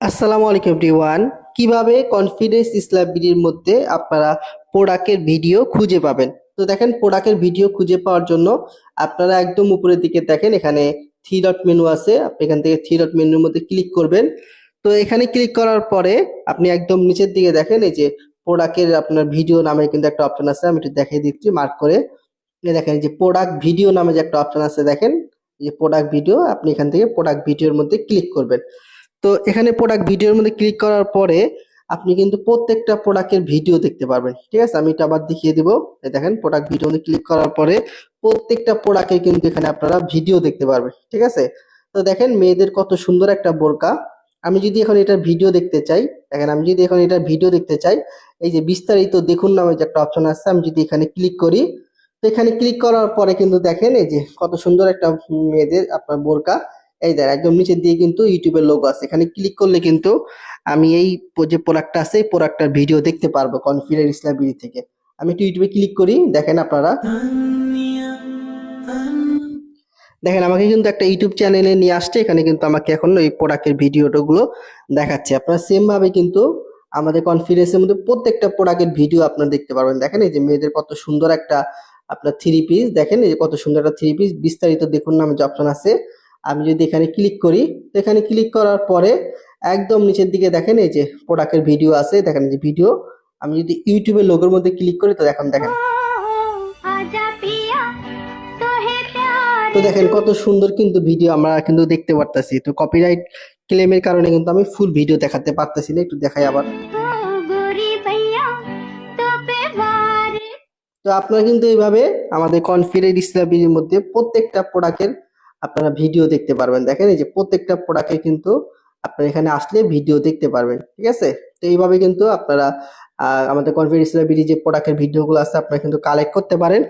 আসসালামু আলাইকুম এভরিওয়ান কীভাবে কনফিডেন্স ইসলামিটির মধ্যে আপনারা প্রোডাক্টের ভিডিও খুঁজে পাবেন? তো দেখেন প্রোডাক্টের ভিডিও খুঁজে পাওয়ার জন্য আপনারা একদম উপরের দিকে দেখেন, এখানে থ্রি ডট মেনু আছে। আপনি এখান থেকে থ্রি ডট মেনুর মধ্যে ক্লিক করবেন। তো এখানে ক্লিক করার পরে আপনি একদম নিচের দিকে দেখেন, এই যে প্রোডাক্টের আপনার ভিডিও নামে কিন্তু একটা অপশন আছে। আমি একটু দেখিয়ে দিচ্ছি মার্ক করে। দেখেন যে প্রোডাক্ট ভিডিও নামে যে একটা অপশন আছে, দেখেন। যে প্রোডাক্ট ভিডিও আপনি এখান থেকে প্রোডাক্ট ভিডিওর মধ্যে ক্লিক করবেন। তো এখানে প্রোডাক্ট ভিডিওর মধ্যে ক্লিক করার পরে আপনি কিন্তু প্রত্যেকটা প্রোডাক্টের ভিডিও দেখতে পারবেন। ঠিক আছে? আমি এটা আবার দেখিয়ে দিব। দেখেন প্রোডাক্ট ভিডিও মধ্যে ক্লিক করার পরে প্রত্যেকটা প্রোডাক্টের কিন্তু এখানে আপনারা ভিডিও দেখতে পারবেন। ঠিক আছে? তো দেখেন, মেয়েদের কত সুন্দর একটা বোরকা। আমি যদি এখন এটা ভিডিও দেখতে চাই, দেখেন, আমি যদি এখন এটা ভিডিও দেখতে চাই, এই যে বিস্তারিত দেখুন নামে যে একটা অপশন আছে, আমি যদি এখানে ক্লিক করি, তো এখানে ক্লিক করার পরে কিন্তু দেখেন, এই যে কত সুন্দর একটা মেয়েদের আপনার বোরকা। এই দেখ, একদম নিচের দিয়ে কিন্তু ইউটিউবের লোগো আছে। এখানে ক্লিক করলে কিন্তু আমি এই যে প্রোডাক্টটা আছে, এই প্রোডাক্টটার ভিডিও দেখতে পারব কনফিডেন্স ইসলামিটি থেকে। আমি একটু ইউটিউবে ক্লিক করি, দেখেন আপনারা। দেখেন, আমাকে কিন্তু একটা ইউটিউব চ্যানেলে নিয়ে আসছে, এখানে কিন্তু আমাকে এখন ওই প্রোডাক্টের ভিডিওটা গুলো দেখাচ্ছে। আপনারা সেম ভাবে কিন্তু আমাদের কনফিডেন্সের মধ্যে প্রত্যেকটা প্রোডাক্টের ভিডিও আপনারা দেখতে পারবেন। দেখেন, এই যে মেয়েদের কত সুন্দর একটা আপনার থ্রি পিস দেখেন, এই যে কত সুন্দর একটা থ্রি পিস বিস্তারিত দেখুন নামে যে অপশন আছে। আমি যদি এখানে ক্লিক করি, তো এখানে ক্লিক করার পরে একদম নিচের দিকে দেখেন এই যে প্রোডাক্টের ভিডিও আছে, দেখেন যে ভিডিও আমি যদি ইউটিউবের লোকের মধ্যে ক্লিক করি, তো দেখেন দেখেন। তো দেখেন কত সুন্দর কিন্তু ভিডিও আমরা কিন্তু দেখতে পারতেছি। তো কপিরাইট ক্লেমের কারণে কিন্তু আমি ফুল ভিডিও দেখাতে পারতেছি না, একটু দেখাই আবার। তো আপনারা কিন্তু এইভাবে আমাদের কনফিডেন্ট ইসলামের মধ্যে প্রত্যেকটা প্রোডাক্টের আপনারা ভিডিও দেখতে পারবেন। দেখেন এই যে প্রত্যেকটা প্রোডাক্টের কিন্তু আপনারা এখানে আসলে ভিডিও দেখতে পারবেন, ঠিক আছে? তো এইভাবে কিন্তু আপনারা আমাদের কনফিডেন্ট ইসলামির যে প্রোডাক্টের ভিডিওগুলো আছে, আপনারা কিন্তু কালেক্ট করতে পারেন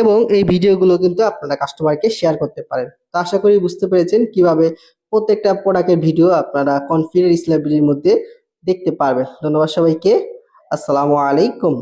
এবং এই ভিডিওগুলো কিন্তু আপনারা কাস্টমারকে শেয়ার করতে পারেন। তো আশা করি বুঝতে পেরেছেন কীভাবে প্রত্যেকটা প্রোডাক্টের ভিডিও আপনারা কনফিডেন্ট ইসলামির মধ্যে দেখতে পারবেন। ধন্যবাদ সবাইকে। আসসালামু আলাইকুম।